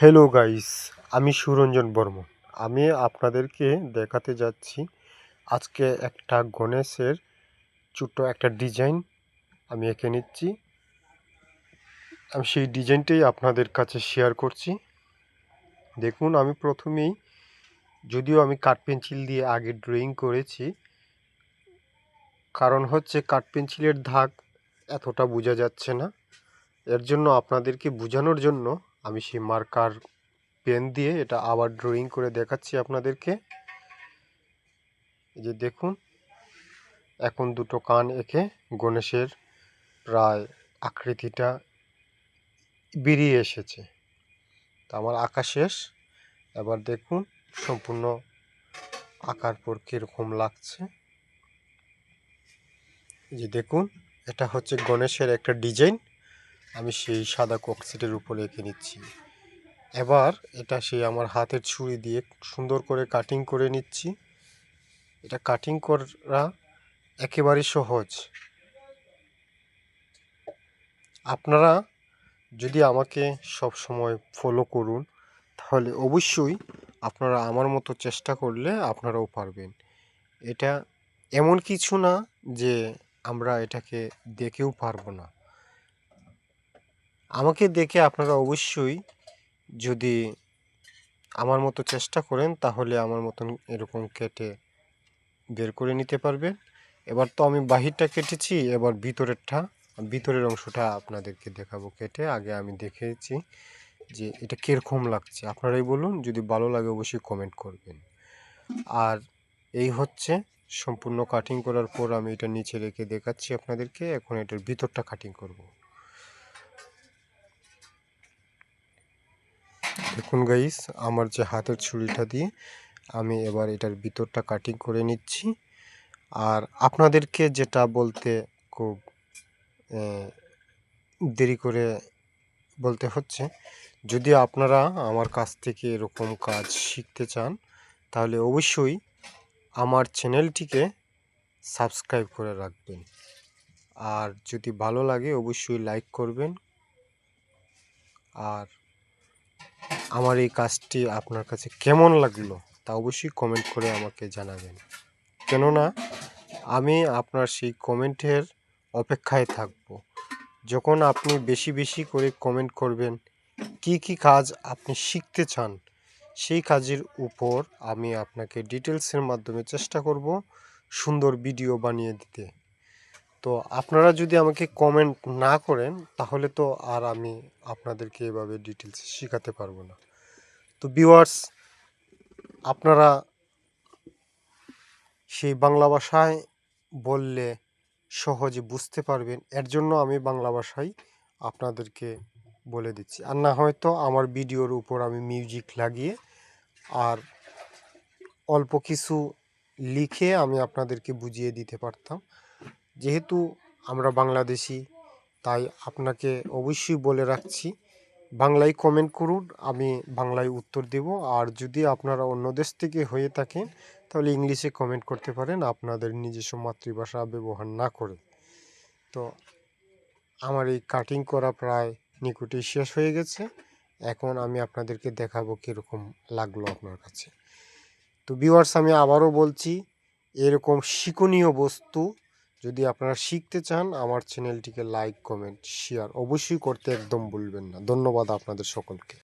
Hello guys আমি সুরঞ্জন বর্মন। আমি আপনাদেরকে দেখাতে যাচ্ছি আজকে একটা গণেশের ছোট্ট একটা ডিজাইন আমি এঁকে নিচ্ছি। আমি সেই ডিজাইনটাই আপনাদের কাছে শেয়ার করছি। দেখুন, আমি প্রথমেই যদিও আমি কাঠ পেন্সিল দিয়ে আগে ড্রয়িং করেছি, কারণ হচ্ছে কাঠ পেন্সিলের ধাক এতটা বোঝা যাচ্ছে না। এর জন্য আপনাদেরকে বোঝানোর জন্য আমি সেই মার্কার পেন দিয়ে এটা আবার ড্রয়িং করে দেখাচ্ছি আপনাদেরকে। যে দেখুন, এখন দুটো কান এঁকে গণেশের প্রায় আকৃতিটা বেরিয়ে এসেছে। তা আমার আঁকা শেষ। এবার দেখুন, সম্পূর্ণ আঁকার পর কীরকম লাগছে। যে দেখুন, এটা হচ্ছে গণেশের একটা ডিজাইন। আমি সেই সাদা ককসিটের উপরে এঁকে নিচ্ছি। এবার এটা সেই আমার হাতের ছুরি দিয়ে সুন্দর করে কাটিং করে নিচ্ছি। এটা কাটিং করা একেবারেই সহজ। আপনারা যদি আমাকে সব সময় ফলো করুন, তাহলে অবশ্যই আপনারা আমার মতো চেষ্টা করলে আপনারাও পারবেন। এটা এমন কিছু না যে আমরা এটাকে দেখেও পারব না। আমাকে দেখে আপনারা অবশ্যই যদি আমার মতো চেষ্টা করেন, তাহলে আমার মতন এরকম কেটে বের করে নিতে পারবেন। এবার তো আমি বাহিরটা কেটেছি, এবার ভিতরেরটা, ভিতরের অংশটা আপনাদেরকে দেখাবো কেটে। আগে আমি দেখেছি যে এটা কীরকম লাগছে। আপনারাই বলুন, যদি ভালো লাগে অবশ্যই কমেন্ট করবেন। আর এই হচ্ছে সম্পূর্ণ কাটিং করার পর আমি এটা নিচে রেখে দেখাচ্ছি আপনাদেরকে। এখন এটার ভিতরটা কাটিং করব। দেখুন গাইস আমার যে হাতের ছুরিটা দিয়ে আমি এবার এটার ভিতরটা কাটিং করে নিচ্ছি। আর আপনাদেরকে যেটা বলতে খুব দেরি করে বলতে হচ্ছে, যদি আপনারা আমার কাছ থেকে এরকম কাজ শিখতে চান, তাহলে অবশ্যই আমার চ্যানেলটিকে সাবস্ক্রাইব করে রাখবেন। আর যদি ভালো লাগে, অবশ্যই লাইক করবেন। আর আমার এই কাজটি আপনার কাছে কেমন লাগল তা অবশ্যই কমেন্ট করে আমাকে জানাবেন। কেননা, আমি আপনার সেই কমেন্টের অপেক্ষায় থাকব। যখন আপনি বেশি বেশি করে কমেন্ট করবেন, কি কি কাজ আপনি শিখতে চান, সেই কাজের উপর আমি আপনাকে ডিটেলসের মাধ্যমে চেষ্টা করব সুন্দর ভিডিও বানিয়ে দিতে। তো আপনারা যদি আমাকে কমেন্ট না করেন, তাহলে তো আর আমি আপনাদেরকে এভাবে ডিটেলস শেখাতে পারব না। তো ভিউয়ার্স আপনারা সেই বাংলা ভাষায় বললে সহজে বুঝতে পারবেন। এর জন্য আমি বাংলা ভাষায় আপনাদেরকে বলে দিচ্ছি। আর না হয়তো আমার ভিডিওর উপর আমি মিউজিক লাগিয়ে আর অল্প কিছু লিখে আমি আপনাদেরকে বুঝিয়ে দিতে পারতাম। যেহেতু আমরা বাংলাদেশি, তাই আপনাকে অবশ্যই বলে রাখছি, বাংলায় কমেন্ট করুন, আমি বাংলায় উত্তর দেব। আর যদি আপনারা অন্য দেশ থেকে হয়ে থাকেন, তাহলে ইংলিশে কমেন্ট করতে পারেন, আপনাদের নিজস্ব মাতৃভাষা ব্যবহার না করে। তো আমার এই কাটিং করা প্রায় নিকুটি শেষ হয়ে গেছে। এখন আমি আপনাদেরকে দেখাবো কীরকম লাগল আপনার কাছে। তো ভিউয়ার্স আমি আবারও বলছি, এরকম শিকনীয় বস্তু যদি আপনারা শিখতে চান, আমার চ্যানেলটিকে লাইক কমেন্ট শেয়ার অবশ্যই করতে একদম ভুলবেন না। ধন্যবাদ আপনাদের সকলকে।